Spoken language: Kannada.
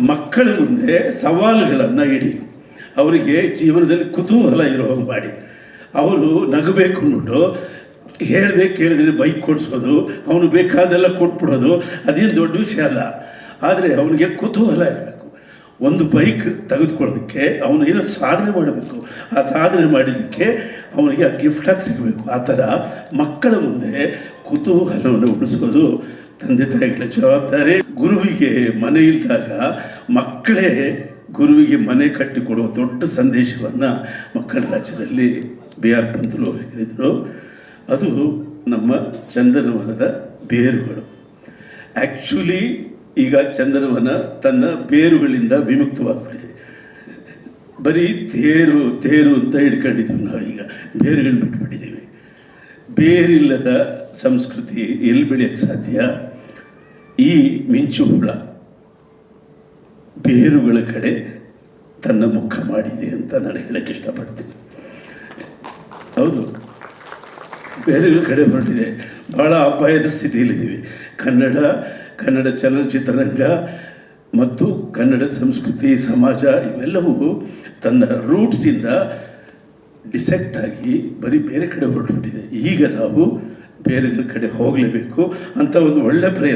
ಮಕ್ಕಳ ಮುಂದೆ ಸವಾಲುಗಳನ್ನು ಇಡಿ. ಅವರಿಗೆ ಜೀವನದಲ್ಲಿ ಕುತೂಹಲ ಇರೋ ಮಾಡಿ. ಅವರು ನಗಬೇಕು ಅಂದ್ಬಿಟ್ಟು ಹೇಳಿದೆ ಕೇಳಿದ್ರೆ ಬೈಕ್ ಕೊಡಿಸೋದು ಅವನು ಬೇಕಾದೆಲ್ಲ ಕೊಟ್ಬಿಡೋದು, ಅದೇನು ದೊಡ್ಡ ವಿಷಯ ಅಲ್ಲ. ಆದರೆ ಅವನಿಗೆ ಕುತೂಹಲ ಇರಬೇಕು. ಒಂದು ಬೈಕ್ ತೆಗೆದುಕೊಳ್ಳೋದಕ್ಕೆ ಅವನು ಏನೋ ಸಾಧನೆ ಮಾಡಬೇಕು. ಆ ಸಾಧನೆ ಮಾಡಿದ್ದಕ್ಕೆ ಅವನಿಗೆ ಆ ಗಿಫ್ಟಾಗಿ ಸಿಗಬೇಕು. ಆ ಥರ ಮಕ್ಕಳ ಮುಂದೆ ಕುತೂಹಲವನ್ನು ಉಳಿಸೋದು ತಂದೆ ತಾಯಿಗಳ ಜವಾಬ್ದಾರಿ. ಗುರುವಿಗೆ ಮನೆ ಇಲ್ದಾಗ ಮಕ್ಕಳೇ ಗುರುವಿಗೆ ಮನೆ ಕಟ್ಟಿಕೊಡುವ ದೊಡ್ಡ ಸಂದೇಶವನ್ನು ಮಕ್ಕಳ ರಾಜ್ಯದಲ್ಲಿ ಬಿ ಆರ್ ಪಂತರು ಹೇಳಿದರು. ಅದು ನಮ್ಮ ಚಂದನವನದ ಬೇರುಗಳು. ಆ್ಯಕ್ಚುಲಿ ಈಗ ಚಂದನವನ ತನ್ನ ಬೇರುಗಳಿಂದ ವಿಮುಕ್ತವಾಗಿಬಿಟ್ಟಿದೆ. ಬರೀ ತೇರು ತೇರು ಅಂತ ಹಿಡ್ಕೊಂಡಿದ್ದೀವಿ ನಾವೀಗ. ಬೇರುಗಳು ಬಿಟ್ಬಿಟ್ಟಿದ್ದೀವಿ. ಬೇರಿಲ್ಲದ ಸಂಸ್ಕೃತಿ ಎಲ್ಲಿ ಬೆಳೆಯಕ್ಕೆ ಸಾಧ್ಯ? ಈ ಮಿಂಚು ಹುಳ ಬೇರುಗಳ ಕಡೆ ತನ್ನ ಮುಖ ಮಾಡಿದೆ ಅಂತ ನಾನು ಹೇಳಕ್ಕೆ ಇಷ್ಟಪಡ್ತೀನಿ. ಹೌದು. ಬೇರೆಗಳ ಕಡೆ ಹೊರಟಿದೆ. ಭಾಳ ಅಪಾಯದ ಸ್ಥಿತಿಯಲ್ಲಿದ್ದೀವಿ. ಕನ್ನಡ ಕನ್ನಡ ಚಲನಚಿತ್ರರಂಗ ಮತ್ತು ಕನ್ನಡ ಸಂಸ್ಕೃತಿ, ಸಮಾಜ ಇವೆಲ್ಲವೂ ತನ್ನ ರೂಟ್ಸಿಂದ ಡಿಸೆಕ್ಟ್ ಆಗಿ ಬರೀ ಬೇರೆ ಕಡೆ ಹೊರಟ್ಬಿಟ್ಟಿದೆ ಈಗ ನಾವು ಬೇರೆ ಕಡೆ ಹೋಗಲೇಬೇಕು ಅಂತ ಒಂದು ಒಳ್ಳೆ ಪ್ರಯತ್ನ.